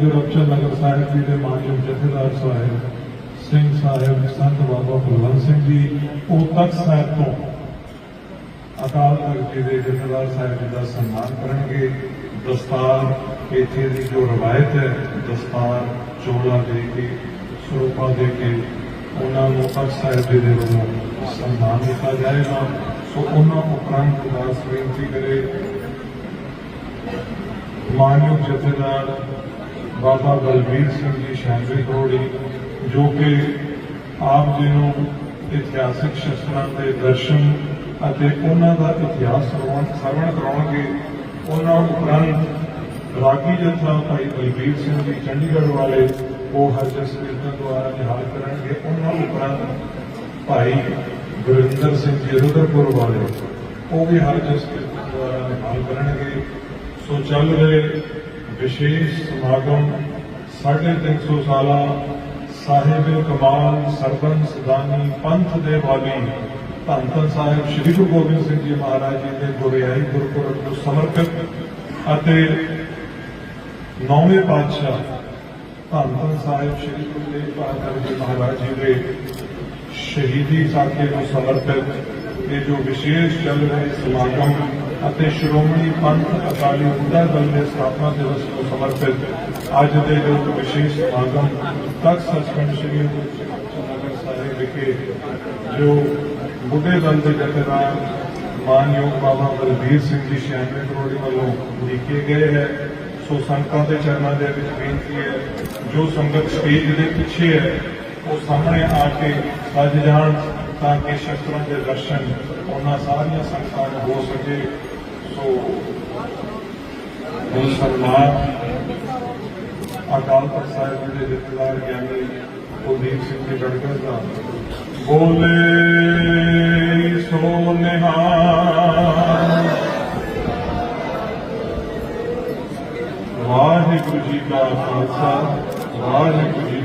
ਗੁਰਬਚਨ ਨਗਰ ਸਾਹਿਬ ਜੀ ਦੇ ਮਾਨਯੋਗ ਜਥੇਦਾਰ ਸਾਹਿਬ, ਸਿੰਘ ਸਾਹਿਬ, ਸੰਤ ਬਾਬਾ ਕੁਲਵੰਤ ਸਿੰਘ ਜੀ, ਉਹ ਤਖਤ ਸਾਹਿਬ ਤੋਂ ਅਕਾਲ ਤਖਤ ਜੀ ਦੇ ਜਥੇਦਾਰ ਸਾਹਿਬ ਜੀ ਦਾ ਸਨਮਾਨ ਕਰਨਗੇ। ਦਸਤਾਰ ਇੱਥੇ ਦੀ ਜੋ ਰਵਾਇਤ ਹੈ, ਦਸਤਾਰ ਚੋਲਾ ਦੇ ਕੇ, ਸਰੂਪਾ ਦੇ ਕੇ, ਉਹਨਾਂ ਨੂੰ ਤਖਤ ਸਾਹਿਬ ਜੀ ਦੇ ਵੱਲੋਂ ਸਨਮਾਨ ਦਿੱਤਾ ਜਾਏਗਾ। ਸੋ ਉਹਨਾਂ ਉਪਰੰਤ ਅਰਦਾਸ ਬੇਨਤੀ ਕਰੇ, ਮਾਨਯੋਗ ਜਥੇਦਾਰ ਬਾਬਾ ਬਲਬੀਰ ਸਿੰਘ ਜੀ ਸ਼ਾਂਗਰੀ ਕਰੋੜੀ ਜੋ ਕਿ ਆਪ ਜੀ ਨੂੰ ਇਤਿਹਾਸਿਕ ਸ਼ਸਤਰਾਂ ਦੇ ਦਰਸ਼ਨ ਅਤੇ ਉਹਨਾਂ ਦਾ ਇਤਿਹਾਸ ਸਰਵਣ ਸਰਵਣ ਕਰਾਉਣਗੇ, ਉਹਨਾਂ ਉਪਰੰਤ ਰਾਗੀ ਜਥਾ ਭਾਈ ਬਲਬੀਰ ਸਿੰਘ ਜੀ ਚੰਡੀਗੜ੍ਹ ਵਾਲੇ, ਉਹ ਹਰਜਸ ਕੀਰਤਨ ਦੁਆਰਾ ਨਿਹਾਲ ਕਰਨਗੇ। ਉਹਨਾਂ ਉਪਰੰਤ ਭਾਈ ਗੁਰਿੰਦਰ ਸਿੰਘ ਜੀ ਰੁਦਰਪੁਰ ਵਾਲੇ, ਉਹ ਵੀ ਹਰਜਸ ਕੀਰਤਨ ਦੁਆਰਾ ਨਿਹਾਲ ਕਰਨਗੇ। ਸੋ ਚੱਲ ਰਹੇ ਵਿਸ਼ੇਸ਼ ਸਮਾਗਮ 350 ਸਾਲਾ ਸਾਹਿਬ ਕਮਾਲ ਸਰਬੰਸ ਸਦਾਨੀ ਪੰਥ ਦੇ ਵਾਲੀ ਧੰਨ ਧੰਨ ਸਾਹਿਬ ਸ੍ਰੀ ਗੁਰੂ ਗੋਬਿੰਦ ਸਿੰਘ ਜੀ ਮਹਾਰਾਜ ਜੀ ਦੇ ਗੁਰਿਆਈ ਗੁਰਪੁਰਬ ਨੂੰ ਸਮਰਪਿਤ ਅਤੇ ਨੌਵੇਂ ਪਾਤਸ਼ਾਹ ਧੰਨ ਧੰਨ ਸਾਹਿਬ ਸ੍ਰੀ ਗੁਰੂ ਤੇਗ ਬਹਾਦਰ ਜੀ ਮਹਾਰਾਜ ਜੀ ਦੇ ਸ਼ਹੀਦੀ ਸਾਕੇ ਨੂੰ ਸਮਰਪਿਤ ਇਹ ਜੋ ਵਿਸ਼ੇਸ਼ ਚੱਲ ਰਹੇ ਸਮਾਗਮ ਅਤੇ ਸ਼੍ਰੋਮਣੀ ਪੰਥ ਅਕਾਲੀ ਉਡਾ ਦਲ ਦੇ ਸਥਾਪਨਾ ਦਿਵਸ ਨੂੰ ਸਮਰਪਿਤ ਅੱਜ ਦੇ ਜੋ ਵਿਸ਼ੇਸ਼ ਸਮਾਗਮ ਤਖਤ ਸੱਚਖੰਡ ਸ੍ਰੀ ਗੁਰੂ ਨਗਰ ਸਾਹਿਬ ਵਿਖੇ, ਜੋ ਬੁੱਢੇ ਦਲ ਦੇ ਜਥੇਦਾਰ ਮਾਨਯੋਗ ਬਾਬਾ ਬਲਬੀਰ ਸਿੰਘ ਜੀ 96 ਕਰੋੜੀ ਵੱਲੋਂ ਲਿਖੇ ਗਏ ਹੈ, ਸੋ ਸੰਗਤਾਂ ਦੇ ਚਰਨਾਂ ਦੇ ਵਿੱਚ ਬੇਨਤੀ ਹੈ, ਜੋ ਸੰਗਤ ਸਟੇਜ ਦੇ ਪਿੱਛੇ ਹੈ, ਉਹ ਸਾਹਮਣੇ ਆ ਕੇ ਸੱਜ ਜਾਣ ਤਾਂ ਕਿ ਸ਼ਸਤਰਾਂ ਦੇ ਦਰਸ਼ਨ ਉਹਨਾਂ ਸਾਰੀਆਂ ਸੰਗਤਾਂ ਨੂੰ ਹੋ ਸਕੇ ਸੋ ਇਹ ਸਨਮਾਨ ਅਕਾਲ ਤਖਤ ਸਾਹਿਬ ਜੀ ਦੇ ਜਥੇਦਾਰ ਗਿਆਨੀ ਕੁਲਦੀਪ ਸਿੰਘ ਜੀ ਗੜਗੜ ਦਾ ਬੋਲੇ ਸੋ ਨਿਹਾਲ ਵਾਹਿਗੁਰੂ ਜੀ ਕਾ ਖਾਲਸਾ ਵਾਹਿਗੁਰੂ